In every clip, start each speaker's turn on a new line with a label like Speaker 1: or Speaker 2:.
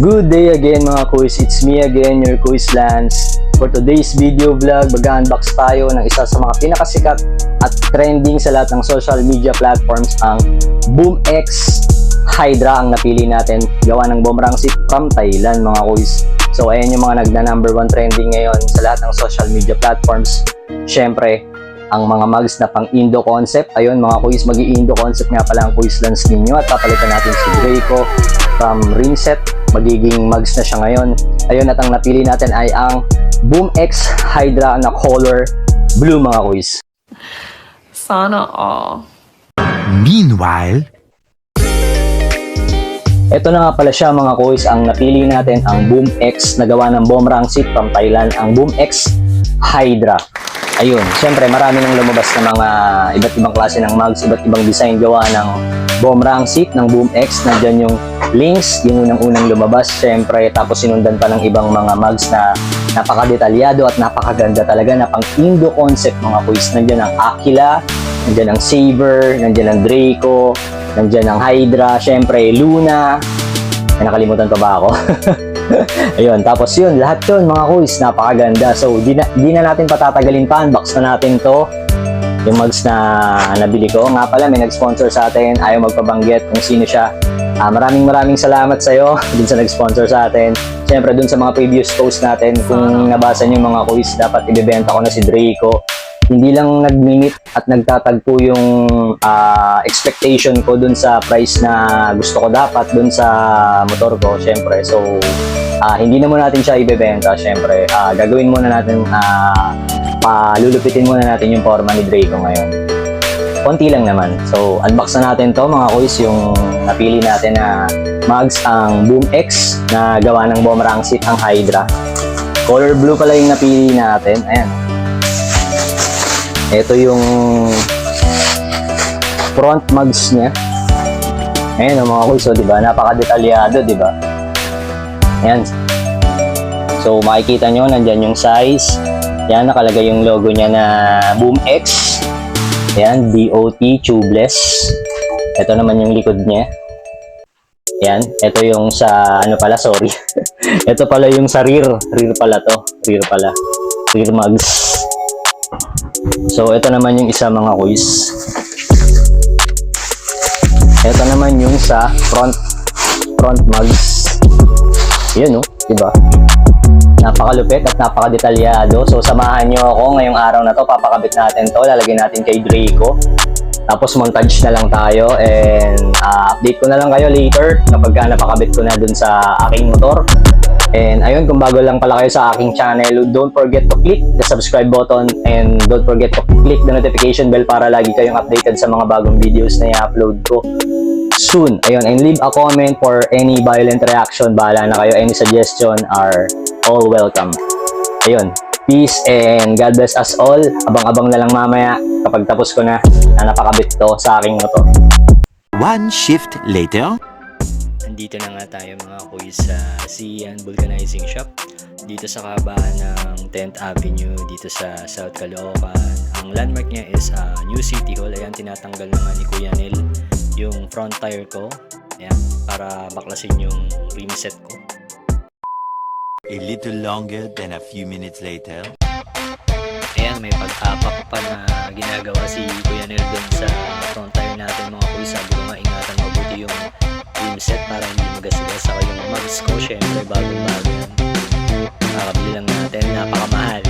Speaker 1: Good day again mga kuys, it's me again, your kuys Lance. For today's video vlog, mag-unbox tayo ng isa sa mga pinakasikat at trending sa lahat ng social media platforms ang BoomX Hydra ang napili natin. Gawa ng Bomrang Seat from Thailand mga kuys. So ayan yung mga nagna number one trending ngayon sa lahat ng social media platforms. Siyempre, ang mga mugs na pang Indo concept. Ayun mga kuys, mag indo concept nga pala ang kuys lens ninyo at papalitan natin si Draco from Ringset. Magiging mugs na siya ngayon. Ayun at ang napili natin ay ang Boom X Hydra na color blue mga kuys.
Speaker 2: Sana all.
Speaker 3: Meanwhile,
Speaker 1: Ito na nga pala siya mga kuys, ang napili natin ang Boom X na gawa ng Bomrang Seat from Thailand, ang Boom X Hydra. Ayun, syempre marami nang lumabas na mga iba't ibang klase ng mugs, iba't ibang design gawa ng Bomrang Seat ng Boom X. Nandyan yung links, yung unang-unang lumabas, syempre, tapos sinundan pa ng ibang mga mugs na napakadetalyado at napakaganda talaga na pang Indo concept mga kuys. Nandyan ang Aquila, nandyan ang Saber, nandyan ang Draco, nandyan ang Hydra, syempre Luna. May nakalimutan pa ba ako? Ayun, tapos yun, lahat yun mga kuys, napakaganda. So, di na, di na natin patatagalin pa, unbox na natin to. Yung mugs na nabili ko. Nga pala, may nag-sponsor sa atin, ayaw magpabanggit kung sino siya. Ah, maraming maraming salamat sa iyo dun sa nag-sponsor sa atin. Siyempre, dun sa mga previous post natin, kung nabasa niyo yung mga kuys, dapat ibebenta ko na si Draco hindi lang nag-minute at nagtatagpo yung ah, expectation ko dun sa price na gusto ko dapat dun sa motor ko, syempre. So, ah, hindi na muna natin siya ibebenta, syempre. Ah, gagawin muna natin, ah, palulupitin muna natin yung forma ni Draco ngayon. Konti lang naman. So, unbox na natin to mga kuys, yung napili natin na mugs ang Boom X na gawa ng Bomrang Seat ang Hydra. Color blue pala yung napili natin. Ayan. Ito yung front mugs niya. Ayan ang mga kuys, so, di ba? Napaka-detalyado, di ba? Ayan. So, makikita nyo, nandyan yung size. Ayan, nakalagay yung logo niya na Boom X. Ayan, DOT tubeless. Ito naman yung likod niya. Ayan, ito yung sa, ano pala, sorry. ito pala yung sa rear. Rear pala to. Rear pala. Rear mugs. So, ito naman yung isa mga kuys. Ito naman yung sa front front mugs. Yun, no? Diba? Napakalupit at napakadetalyado. So, samahan nyo ako ngayong araw na to. Papakabit natin to. Lalagyan natin kay Draco. Tapos, montage na lang tayo. And, ah, update ko na lang kayo later kapag ka napakabit ko na dun sa aking motor. And ayun, kung bago lang pala kayo sa aking channel, don't forget to click the subscribe button and don't forget to click the notification bell para lagi kayong updated sa mga bagong videos na i-upload ko soon. Ayun, and leave a comment for any violent reaction. Bahala na kayo. Any suggestion are all welcome. Ayun, peace and God bless us all. Abang-abang na lang mamaya kapag tapos ko na na napakabit to sa aking motor.
Speaker 3: one shift later.
Speaker 1: Nandito na nga tayo mga kuys sa Sian Vulcanizing Shop dito sa kabahan ng 10th Avenue dito sa South Caloocan. Ang landmark niya is uh, New City Hall. Ayan, tinatanggal na nga ni Kuya Nel yung front tire ko. Ayan, para baklasin yung rim set ko.
Speaker 3: A little longer than a few minutes later.
Speaker 1: Ayan, may pag-apak pa na ginagawa si Kuya Nel dun sa front tire natin mga kuys. Sabi ko nga, ingatan mabuti yung rim set para hindi magasgas. Saka yung mugs ko, syempre, bagong-bago yan. Nakakabili lang natin, napakamahal.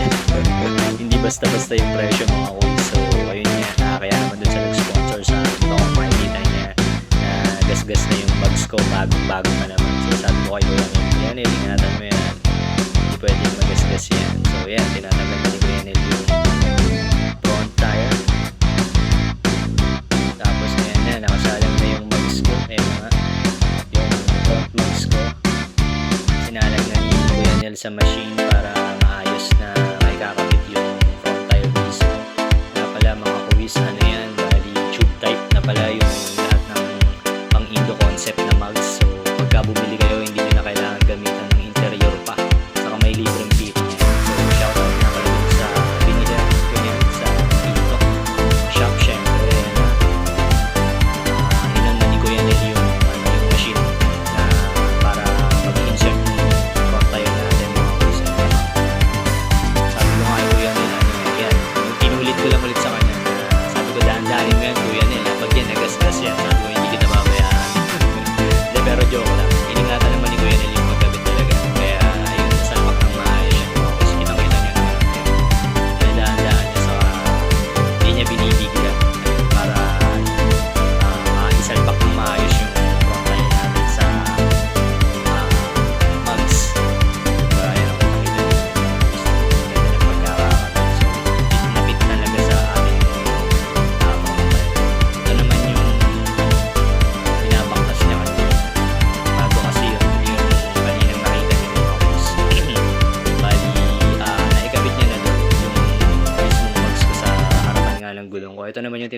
Speaker 1: hindi basta-basta yung presyo mga kuys. So, ayun nga, ah, kaya naman dun sa nag-sponsor sa akin, baka makikita niya na gasgas na yung mugs ko, bagong-bago pa naman. So, sabi ko kay Kuya sa machine para maayos na may kakabit yung front tire mismo. Na pala mga kuwis, ano yan, bali tube type na pala yung lahat ng pang Indo concept na mugs. So, pagka bumili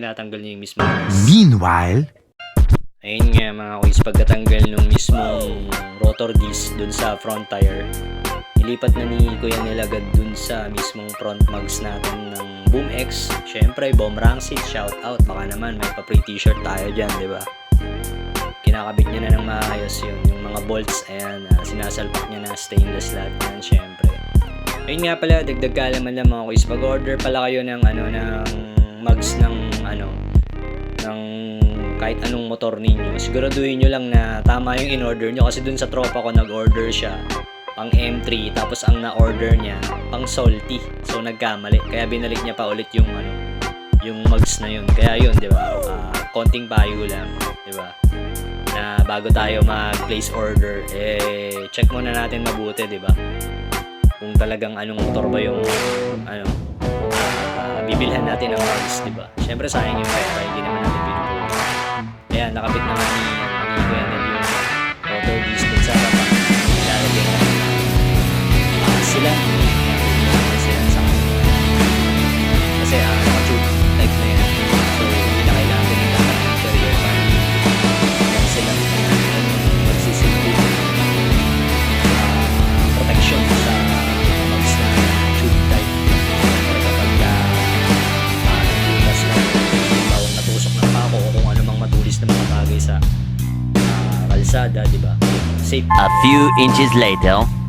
Speaker 1: tinatanggal niya yung mismo.
Speaker 4: Meanwhile,
Speaker 1: Ayun nga mga kuys, pagkatanggal nung mismong rotor disc dun sa front tire, ilipat na ni Kuya Nilagad dun sa mismong front mags natin ng Boom X. Siyempre, Bomb Rangsit, shout out. Baka naman may pa-free t-shirt tayo dyan, di ba? Kinakabit niya na ng maayos yun. Yung mga bolts, ayan, ah, sinasalpak niya na stainless lahat yan, siyempre. Ayun nga pala, dagdag kaalaman lang mga kuys. Pag-order pala kayo ng, ano, ng mags ng, ano, ng kahit anong motor ninyo, siguraduhin nyo lang na tama yung in-order nyo kasi dun sa tropa ko nag-order siya pang M3 tapos ang na-order niya pang salty. So nagkamali. Kaya binalik niya pa ulit yung ano yung mugs na yun. Kaya yun di ba? Ah, konting payo lang di ba? Na bago tayo mag-place order eh check muna natin mabuti di ba? Kung talagang anong motor ba yung ano bibilhan natin ng mugs di ba syempre sayang yung pera hindi naman natin binubuhay Ayan, nakabit naman ni, ni Kuya Ned yung rotor disc sa harapan. Ilalagay na uh, sila.
Speaker 3: A few inches later.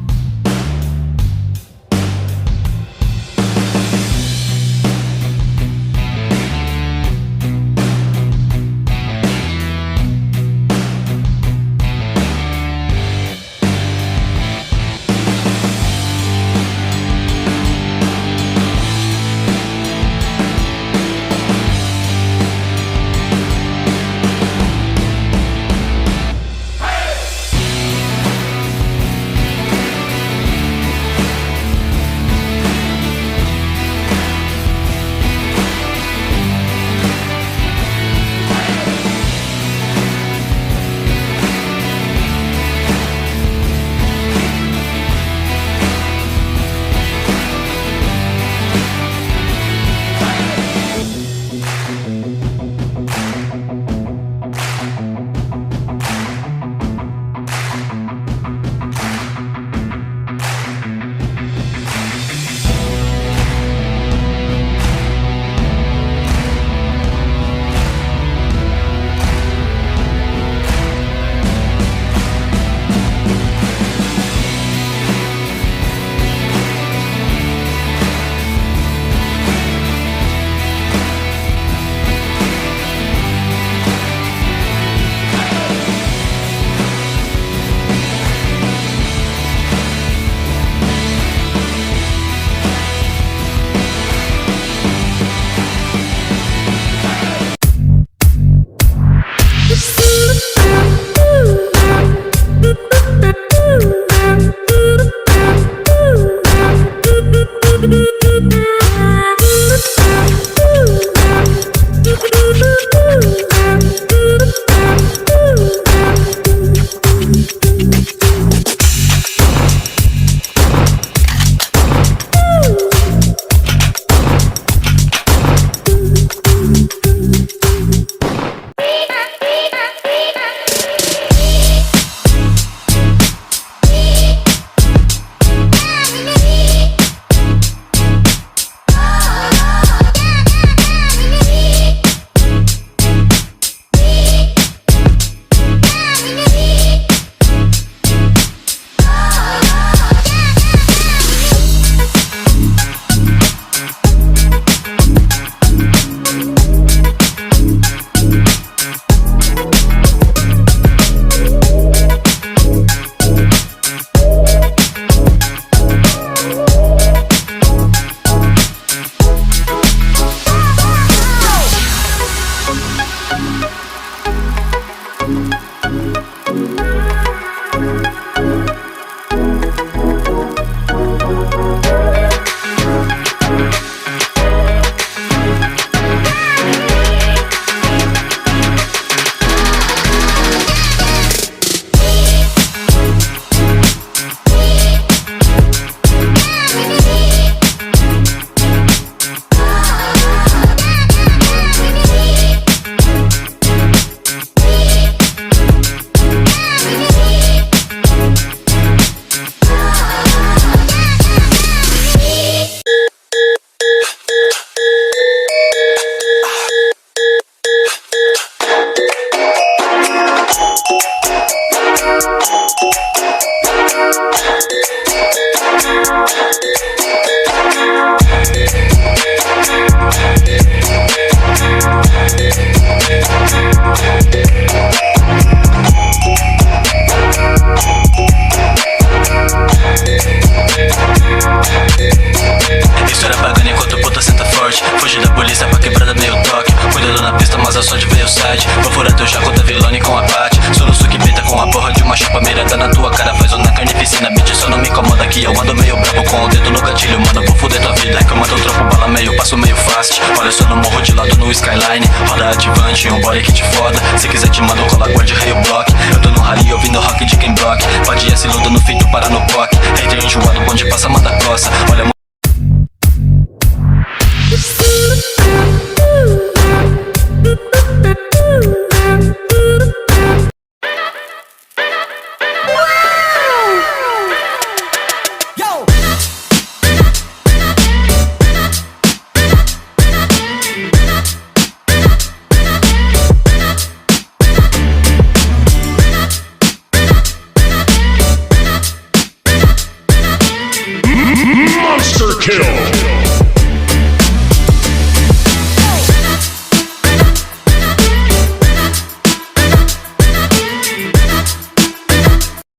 Speaker 4: Só de ver o site Vou furar teu jaco da vilone com a Paty. Soluço que pinta com a porra de uma chapa mirada na tua cara Faz uma carnificina, bitch, só não me incomoda que eu ando meio brabo com o dedo no gatilho. Mano, vou fuder tua vida, é que eu mando trampo bala meio, passo meio fast. Olha só no morro de lado no Skyline. Roda ativante, um body que te foda. Se quiser te mando cola, guarde o block. Eu tô no rally ouvindo rock de Ken Block Pode esse ludo no feito para no POC. Hater enjoado, bonde passa, manda coça